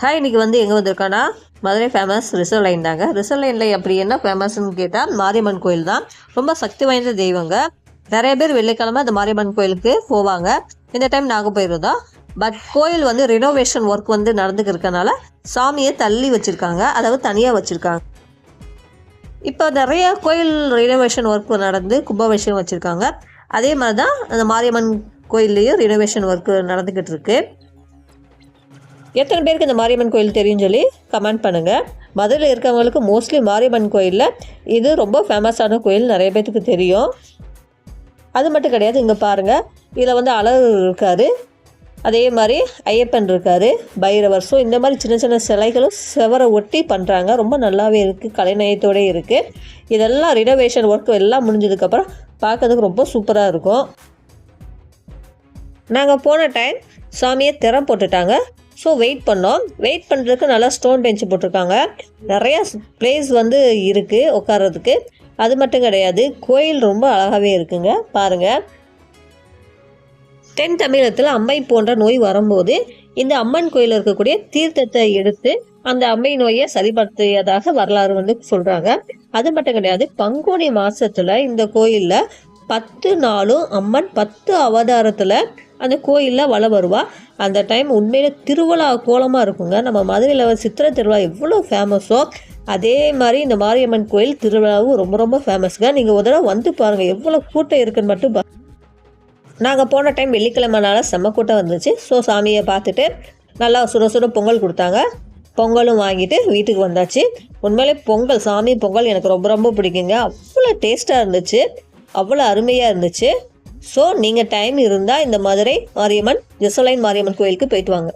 Hi இன்னைக்கு வந்து எங்கே வந்திருக்கோன்னா? மதுரை ஃபேமஸ் ரிசர்வ் லைன் தாங்க. ரிசர்வ் லைனில் அப்படி என்ன ஃபேமஸ்ன்னு கேட்டால் மாரியம்மன் கோயில் தான். ரொம்ப சக்தி வாய்ந்த தெய்வங்க. நிறைய பேர் வெள்ளிக்கிழமை அந்த மாரியம்மன் கோயிலுக்கு போவாங்க. இந்த டைம் நாங்கள் போயிருந்தோம் பட் கோயில் வந்து ரினோவேஷன் ஒர்க் வந்து நடந்துக்கு இருக்கனால சாமியை தள்ளி வச்சுருக்காங்க. அதாவது தனியாக வச்சுருக்காங்க. இப்போ நிறைய கோயில் ரினோவேஷன் ஒர்க் நடந்து கும்பாபிஷேகம் வச்சுருக்காங்க. அதே மாதிரி தான் அந்த மாரியம்மன் கோயில்லையும் ரினோவேஷன் ஒர்க் நடந்துக்கிட்டு இருக்குது எத்தனை பேருக்கு இந்த மாரியம்மன் கோயில் தெரியும் சொல்லி கமெண்ட் பண்ணுங்கள் மதுரையில் இருக்கவங்களுக்கு மோஸ்ட்லி மாரியம்மன் கோயிலில் இது ரொம்ப ஃபேமஸான கோயில் நிறைய பேர்த்துக்கு தெரியும். அது மட்டும் கிடையாது இங்கே பாருங்கள் இதில் வந்து அழகு இருக்கார். அதே மாதிரி ஐயப்பன் இருக்கார் பைரவர். ஸோ இந்த மாதிரி சின்ன சின்ன சிலைகளும் செவரை ஒட்டி பண்ணுறாங்க ரொம்ப நல்லாவே இருக்குது கலைநயத்தோடே இருக்குது இதெல்லாம் ரினோவேஷன் ஒர்க் எல்லாம் முடிஞ்சதுக்கப்புறம் பார்க்கறதுக்கு ரொம்ப சூப்பராக இருக்கும். நாங்கள் போன டைம் சாமியை திறம் போட்டுட்டாங்க. ஸோ வெயிட் பண்ணோம். வெயிட் பண்ணுறதுக்கு நல்லா ஸ்டோன் பெஞ்ச் போட்டிருக்காங்க. நிறையா பிளேஸ் வந்து இருக்குது உட்கார்றதுக்கு. அது மட்டும் கிடையாது. கோயில் ரொம்ப அழகாகவே இருக்குங்க. பாருங்கள் தென் தமிழகத்தில் அம்மை போன்ற நோய் வரும்போது இந்த அம்மன் கோயிலில் இருக்கக்கூடிய தீர்த்தத்தை எடுத்து அந்த அம்மை நோயை சரிபடுத்தியதாக வரலாறு வந்து சொல்கிறாங்க அது மட்டும் கிடையாது. பங்குனி மாதத்தில் இந்த கோயிலில் பத்து நாளும் அம்மன் பத்து அவதாரத்தில் அந்த கோயிலில் வள வருவா. அந்த டைம் உண்மையில் திருவிழா கோலமாக இருக்குங்க. நம்ம மதுரையில் சித்திரை திருவிழா எவ்வளோ ஃபேமஸோ அதே மாதிரி இந்த மாரியம்மன் கோயில் திருவிழாவும் ரொம்ப ரொம்ப ஃபேமஸ்ங்க நீங்கள் ஒரு தடவை வந்து பாருங்கள் எவ்வளோ கூட்டம் இருக்குன்னு மட்டும் பா நாங்கள் போன டைம் வெள்ளிக்கிழமைனால செம்ம கூட்டம் வந்துச்சு. ஸோ சாமியை பார்த்துட்டு நல்லா சுட சுட பொங்கல் கொடுத்தாங்க. பொங்கலும் வாங்கிட்டு வீட்டுக்கு வந்தாச்சு. உண்மையிலே பொங்கல் சாமி பொங்கல் எனக்கு ரொம்ப ரொம்ப பிடிக்குங்க. அவ்வளோ டேஸ்ட்டாக இருந்துச்சு. அவ்வளோ அருமையாக இருந்துச்சு. ஸோ நீங்கள் டைம் இருந்தால் இந்த மதுரை மாரியம்மன் ஜெசலைன் மாரியம்மன் கோயிலுக்கு போயிட்டு வாங்க.